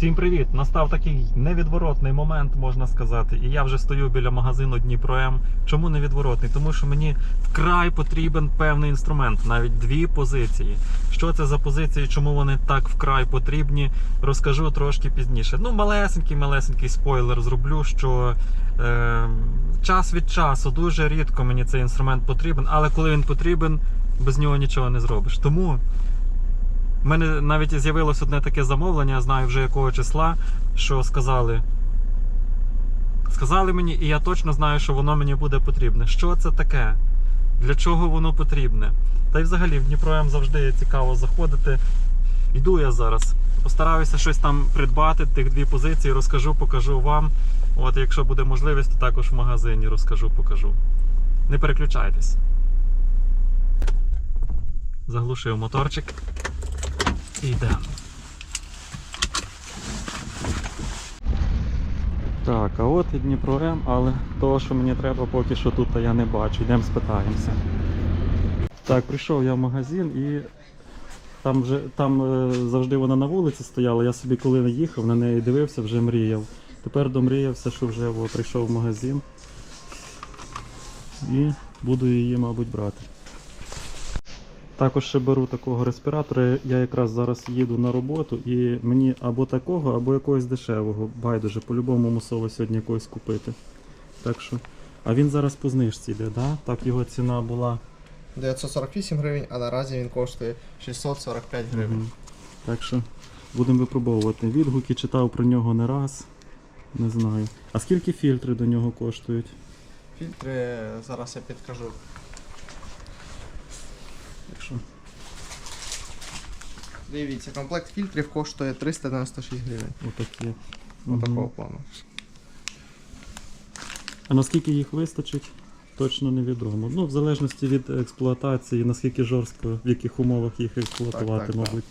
Всім привіт! Настав такий невідворотний момент, можна сказати. І я вже стою біля магазину Дніпро М. Чому невідворотний? Тому що мені вкрай потрібен певний інструмент, навіть дві позиції. Що це за позиції, чому вони так вкрай потрібні, розкажу трошки пізніше. Ну, малесенький, малесенький спойлер зроблю, що е, час від часу дуже рідко мені цей інструмент потрібен, але коли він потрібен, без нього нічого не зробиш. Тому. У мене навіть з'явилось одне таке замовлення, я знаю вже якого числа, що сказали. Сказали мені, і я точно знаю, що воно мені буде потрібне. Що це таке? Для чого воно потрібне? Та й взагалі в Дніпро М завжди цікаво заходити. Йду я зараз. Постараюся щось там придбати, тих дві позиції, розкажу, покажу вам. От якщо буде можливість, то також в магазині розкажу, покажу. Не переключайтесь. Заглушив моторчик. І йдемо. Так, а от і Дніпро М, але того, що мені треба, поки що тут я не бачу. Йдемо спитаємося. Так, прийшов я в магазин і там вже там е, завжди вона на вулиці стояла. Я собі коли їхав, на неї дивився, вже мріяв. Тепер домріявся, що вже о, прийшов в магазин. І буду її, мабуть, брати. Також ще беру такого респіратора. Я якраз зараз їду на роботу і мені або такого, або якогось дешевого. Байдуже, по-любому мусово сьогодні якогось купити. Так що. А він зараз по знижці йде, да? Так його ціна була. 948 гривень, а наразі він коштує 645 гривень. Мгм. Так що будемо випробовувати. Відгуки читав про нього не раз. Не знаю. А скільки фільтри до нього коштують? Фільтри зараз я підкажу. Так що. Дивіться, комплект фільтрів коштує 396 гривень. Отакі. Отакого Мгм. плану. А наскільки їх вистачить, точно невідомо. Ну, в залежності від експлуатації, наскільки жорстко, в яких умовах їх експлуатувати, Так, так, так. мабуть.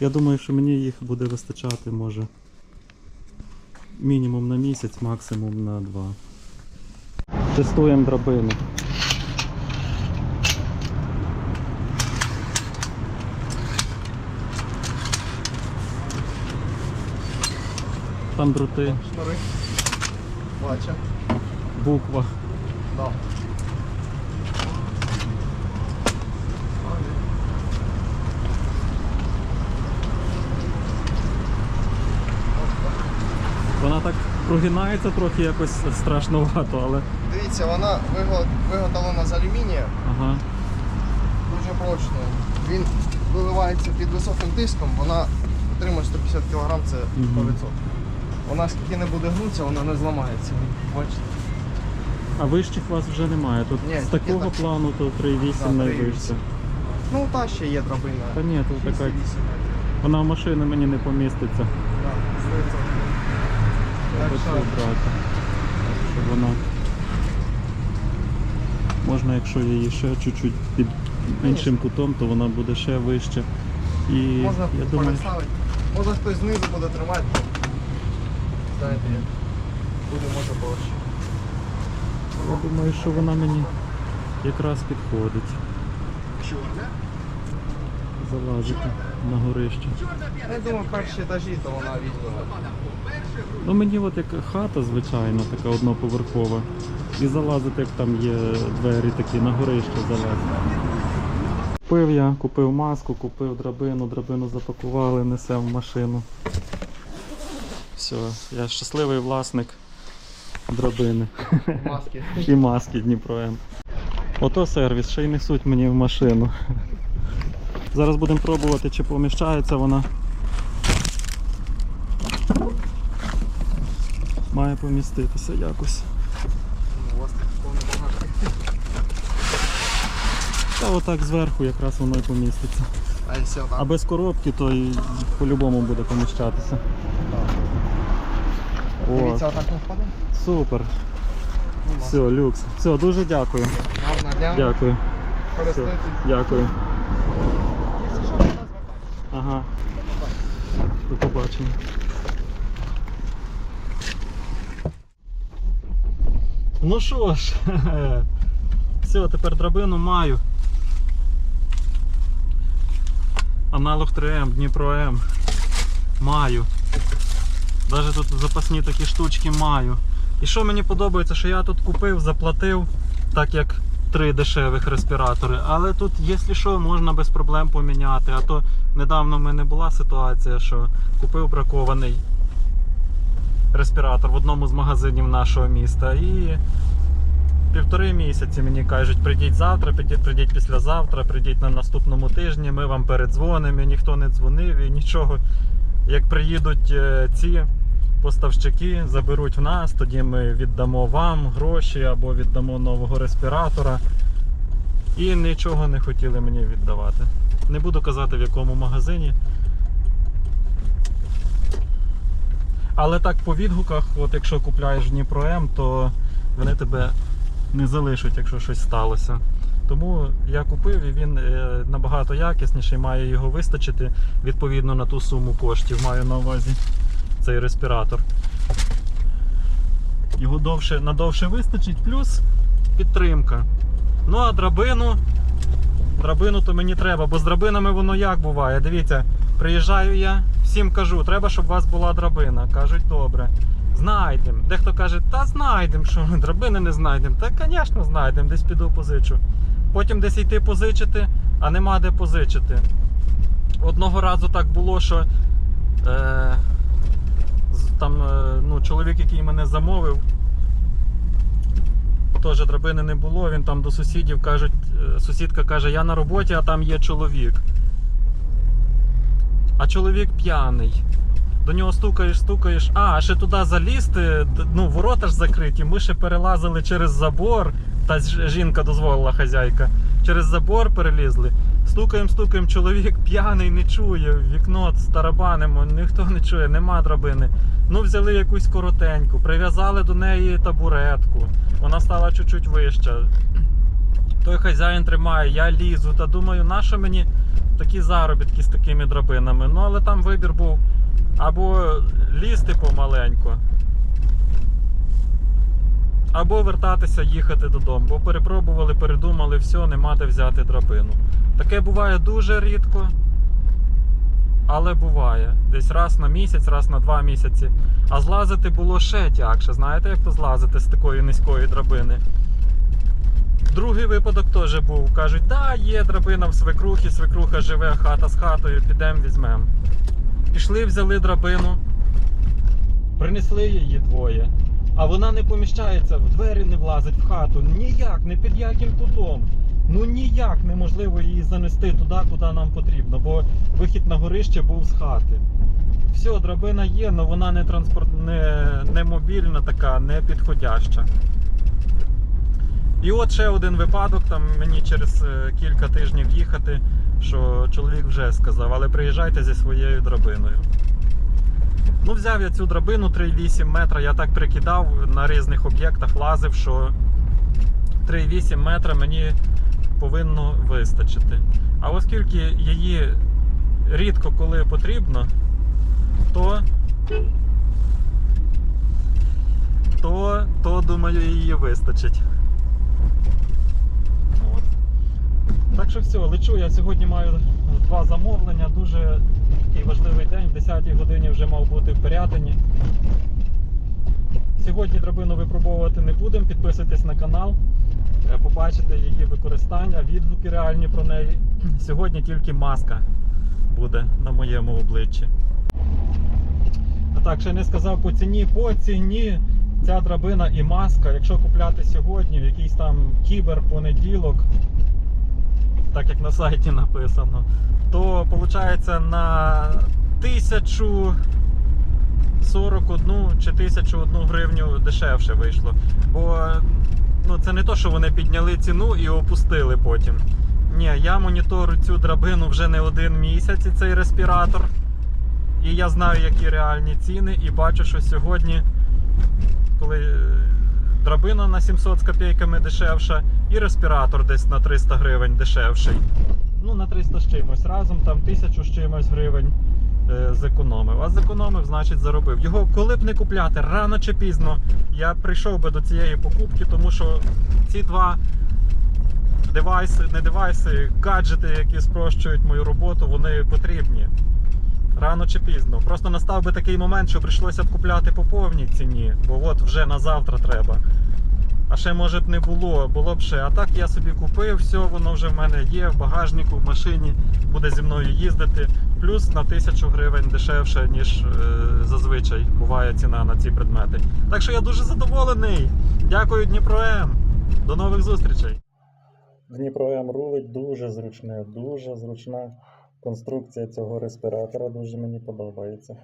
Я думаю, що мені їх буде вистачати, може. Мінімум на місяць, максимум на два. Тестуємо драбину. Там дроти, Шнури. Бачу. буква. Да. Вона так прогинається трохи якось страшновато, але. Дивіться, вона виготовлена з алюмінія, Ага. дуже прочно. Він виливається під високим тиском, вона отримує 150 кг, це Мгм. 100%. Вона скільки не буде гнутися, вона не зламається. Бачите? А вищих у вас вже немає. Тут Ні, з такого так. плану то 3,8 Да, найвище. 3,8. Ну, та ще є драбина. Та ні, тут така. 208. Вона в машину мені не поміститься. Да, 100%. Так Хочу що, брати. Щоб вона. Можна, якщо її ще чуть-чуть під іншим кутом, то вона буде ще вище. І Можна я думаю, переставити. Може хтось знизу буде тримати. Знаєте, як буде може я думаю, що вона мені якраз підходить. Залазити на горище. Я думаю, перші етажі, то вона візьме. Ну мені от як хата звичайна, така одноповерхова. І залазити, як там є двері такі на горище залазити. Купив я, купив маску, купив драбину, драбину запакували, несемо в машину. Все, я щасливий власник драбини. Маски. І маски Дніпро М. Ото сервіс, ще й несуть мені в машину. Зараз будемо пробувати, чи поміщається вона. Має поміститися якось. У вас. Та отак зверху якраз воно і поміститься. А без коробки, то і по-любому буде поміщатися. Дивіться, отак не впаде. супер. Все, люкс. Все, дуже дякую. Гарного дня. Дякую. Все, Користуйтесь. дякую. Ага. До побачення. Ну що ж, все, тепер драбину маю. Аналог 3М, Дніпро М. Маю. Навіть тут запасні такі штучки маю. І що мені подобається, що я тут купив, заплатив, так як три дешевих респіратори. Але тут, якщо що, можна без проблем поміняти. А то недавно в мене була ситуація, що купив бракований респіратор в одному з магазинів нашого міста. І півтори місяці мені кажуть, прийдіть завтра, прийдіть, прийдіть післязавтра, прийдіть на наступному тижні, ми вам передзвонимо, і ніхто не дзвонив і нічого. Як приїдуть е, ці поставщики, заберуть в нас, тоді ми віддамо вам гроші або віддамо нового респіратора. І нічого не хотіли мені віддавати. Не буду казати в якому магазині. Але так по відгуках, от якщо купляєш Дніпро М, то вони тебе не залишать, якщо щось сталося. Тому я купив і він е, набагато якісніший, має його вистачити відповідно на ту суму коштів. Маю на увазі цей респіратор. Його довше, надовше вистачить, плюс підтримка. Ну а драбину, драбину то мені треба, бо з драбинами воно як буває. Дивіться, приїжджаю я, всім кажу, треба, щоб у вас була драбина. Кажуть, добре. Знайдемо. Дехто каже, та знайдемо, що ми драбини не знайдемо. Та, звісно, знайдемо, десь піду позичу. Потім десь йти позичити, а нема де позичити. Одного разу так було, що е, там е, ну, чоловік, який мене замовив, теж драбини не було. Він там до сусідів кажуть, е, сусідка каже, я на роботі, а там є чоловік. А чоловік п'яний. До нього стукаєш, стукаєш. А, ще туди залізти, ну, ворота ж закриті. Ми ще перелазили через забор. Та жінка дозволила хазяйка. Через забор перелізли. Стукаємо, стукаємо, чоловік п'яний не чує, вікно старабанимо, ніхто не чує, нема драбини. Ну, взяли якусь коротеньку, прив'язали до неї табуретку. Вона стала чуть-чуть вища. Той хазяїн тримає, я лізу та думаю, нащо мені такі заробітки з такими драбинами. Ну, але там вибір був або лізти помаленьку, або вертатися, їхати додому. Бо перепробували, передумали, все, нема де взяти драбину. Таке буває дуже рідко, але буває. Десь раз на місяць, раз на два місяці. А злазити було ще тягше. Знаєте, як то злазити з такої низької драбини? Другий випадок теж був. Кажуть, да, є драбина в свекрухі, свекруха живе, хата з хатою, підемо візьмемо. Пішли, взяли драбину, принесли її двоє. А вона не поміщається, в двері не влазить в хату. Ніяк, не під яким кутом. Ну ніяк неможливо її занести туди, куди нам потрібно, бо вихід на горище був з хати. Все, драбина є, але вона не транспорт, не, не мобільна така, не підходяща. І от ще один випадок, там мені через е, кілька тижнів їхати, що чоловік вже сказав, але приїжджайте зі своєю драбиною. Ну, взяв я цю драбину 3,8 метра, я так прикидав на різних об'єктах, лазив, що 3,8 метра мені повинно вистачити. А оскільки її рідко коли потрібно, то, то, то думаю, її вистачить. Так що все, лечу. Я сьогодні маю два замовлення. Дуже такий важливий день. В 10 годині вже мав бути в Пирятині. Сьогодні драбину випробовувати не будемо. Підписуйтесь на канал, е, побачите її використання, відгуки реальні про неї. Сьогодні тільки маска буде на моєму обличчі. А так, ще не сказав по ціні. По ціні ця драбина і маска, якщо купляти сьогодні, в якийсь там кіберпонеділок, так як на сайті написано, то виходить на 1041 чи 1001 гривню дешевше вийшло. Бо ну, це не то, що вони підняли ціну і опустили потім. Ні, я моніторю цю драбину вже не один місяць і цей респіратор. І я знаю, які реальні ціни, і бачу, що сьогодні, коли е, драбина на 700 з копійками дешевша, і респіратор десь на 300 гривень дешевший. Ну, на 300 з чимось. Разом там 1000 з чимось гривень е, зекономив. А зекономив, значить заробив. Його коли б не купляти, рано чи пізно, я прийшов би до цієї покупки, тому що ці два девайси, не девайси, гаджети, які спрощують мою роботу, вони потрібні. Рано чи пізно. Просто настав би такий момент, що прийшлося б купляти по повній ціні, бо от вже на завтра треба. А ще може б не було, було б ще. А так я собі купив, все, воно вже в мене є в багажнику, в машині, буде зі мною їздити. Плюс на тисячу гривень дешевше, ніж е, зазвичай буває ціна на ці предмети. Так що я дуже задоволений. Дякую, Дніпро М. До нових зустрічей. Дніпро М рулить дуже зручне, дуже зручна конструкція цього респіратора, дуже мені подобається.